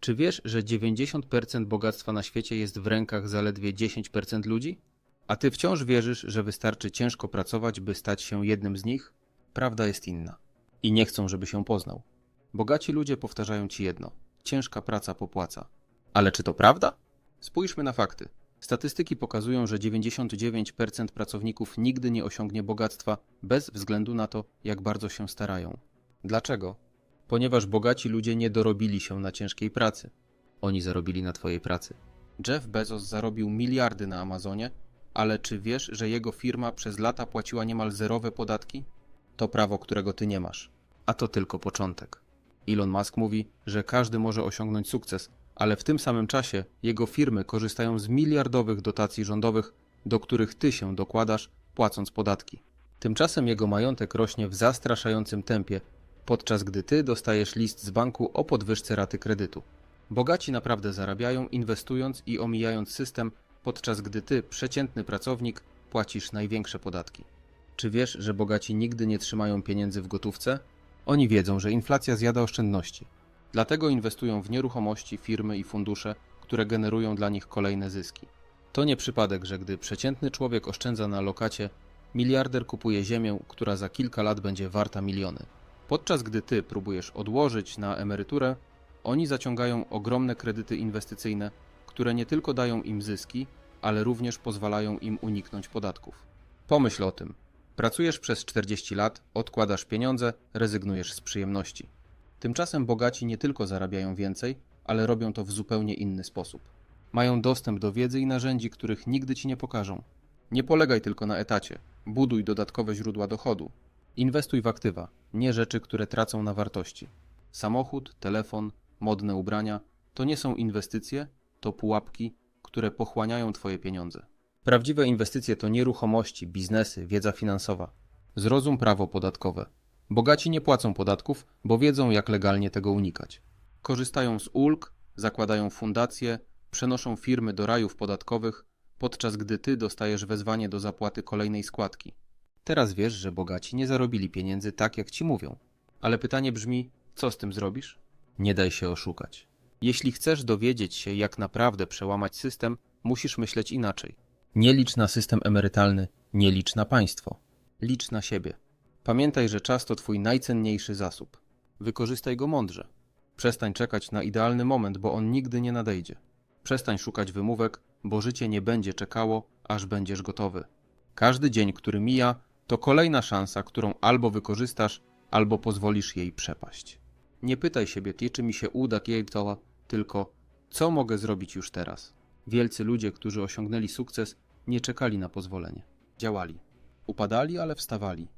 Czy wiesz, że 90% bogactwa na świecie jest w rękach zaledwie 10% ludzi? A ty wciąż wierzysz, że wystarczy ciężko pracować, by stać się jednym z nich? Prawda jest inna. I nie chcą, żeby się poznał. Bogaci ludzie powtarzają ci jedno: ciężka praca popłaca. Ale czy to prawda? Spójrzmy na fakty. Statystyki pokazują, że 99% pracowników nigdy nie osiągnie bogactwa bez względu na to, jak bardzo się starają. Dlaczego? Ponieważ bogaci ludzie nie dorobili się na ciężkiej pracy. Oni zarobili na twojej pracy. Jeff Bezos zarobił miliardy na Amazonie, ale czy wiesz, że jego firma przez lata płaciła niemal zerowe podatki? To prawo, którego ty nie masz. A to tylko początek. Elon Musk mówi, że każdy może osiągnąć sukces, ale w tym samym czasie jego firmy korzystają z miliardowych dotacji rządowych, do których ty się dokładasz, płacąc podatki. Tymczasem jego majątek rośnie w zastraszającym tempie, podczas gdy ty dostajesz list z banku o podwyżce raty kredytu. Bogaci naprawdę zarabiają, inwestując i omijając system, podczas gdy ty, przeciętny pracownik, płacisz największe podatki. Czy wiesz, że bogaci nigdy nie trzymają pieniędzy w gotówce? Oni wiedzą, że inflacja zjada oszczędności. Dlatego inwestują w nieruchomości, firmy i fundusze, które generują dla nich kolejne zyski. To nie przypadek, że gdy przeciętny człowiek oszczędza na lokacie, miliarder kupuje ziemię, która za kilka lat będzie warta miliony. Podczas gdy ty próbujesz odłożyć na emeryturę, oni zaciągają ogromne kredyty inwestycyjne, które nie tylko dają im zyski, ale również pozwalają im uniknąć podatków. Pomyśl o tym. Pracujesz przez 40 lat, odkładasz pieniądze, rezygnujesz z przyjemności. Tymczasem bogaci nie tylko zarabiają więcej, ale robią to w zupełnie inny sposób. Mają dostęp do wiedzy i narzędzi, których nigdy ci nie pokażą. Nie polegaj tylko na etacie. Buduj dodatkowe źródła dochodu. Inwestuj w aktywa, nie rzeczy, które tracą na wartości. Samochód, telefon, modne ubrania to nie są inwestycje, to pułapki, które pochłaniają twoje pieniądze. Prawdziwe inwestycje to nieruchomości, biznesy, wiedza finansowa. Zrozum prawo podatkowe. Bogaci nie płacą podatków, bo wiedzą, jak legalnie tego unikać. Korzystają z ulg, zakładają fundacje, przenoszą firmy do rajów podatkowych, podczas gdy ty dostajesz wezwanie do zapłaty kolejnej składki. Teraz wiesz, że bogaci nie zarobili pieniędzy tak, jak ci mówią. Ale pytanie brzmi, co z tym zrobisz? Nie daj się oszukać. Jeśli chcesz dowiedzieć się, jak naprawdę przełamać system, musisz myśleć inaczej. Nie licz na system emerytalny, nie licz na państwo. Licz na siebie. Pamiętaj, że czas to twój najcenniejszy zasób. Wykorzystaj go mądrze. Przestań czekać na idealny moment, bo on nigdy nie nadejdzie. Przestań szukać wymówek, bo życie nie będzie czekało, aż będziesz gotowy. Każdy dzień, który mija, to kolejna szansa, którą albo wykorzystasz, albo pozwolisz jej przepaść. Nie pytaj siebie, czy mi się uda, to, tylko co mogę zrobić już teraz. Wielcy ludzie, którzy osiągnęli sukces, nie czekali na pozwolenie. Działali. Upadali, ale wstawali.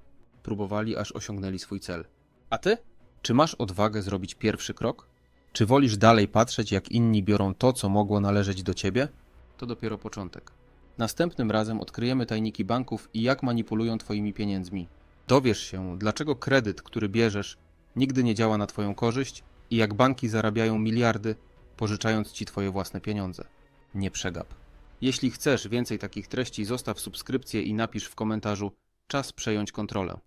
Próbowali, aż osiągnęli swój cel. A ty? Czy masz odwagę zrobić pierwszy krok? Czy wolisz dalej patrzeć, jak inni biorą to, co mogło należeć do ciebie? To dopiero początek. Następnym razem odkryjemy tajniki banków i jak manipulują twoimi pieniędzmi. Dowiesz się, dlaczego kredyt, który bierzesz, nigdy nie działa na twoją korzyść i jak banki zarabiają miliardy, pożyczając ci twoje własne pieniądze. Nie przegap. Jeśli chcesz więcej takich treści, zostaw subskrypcję i napisz w komentarzu czas przejąć kontrolę.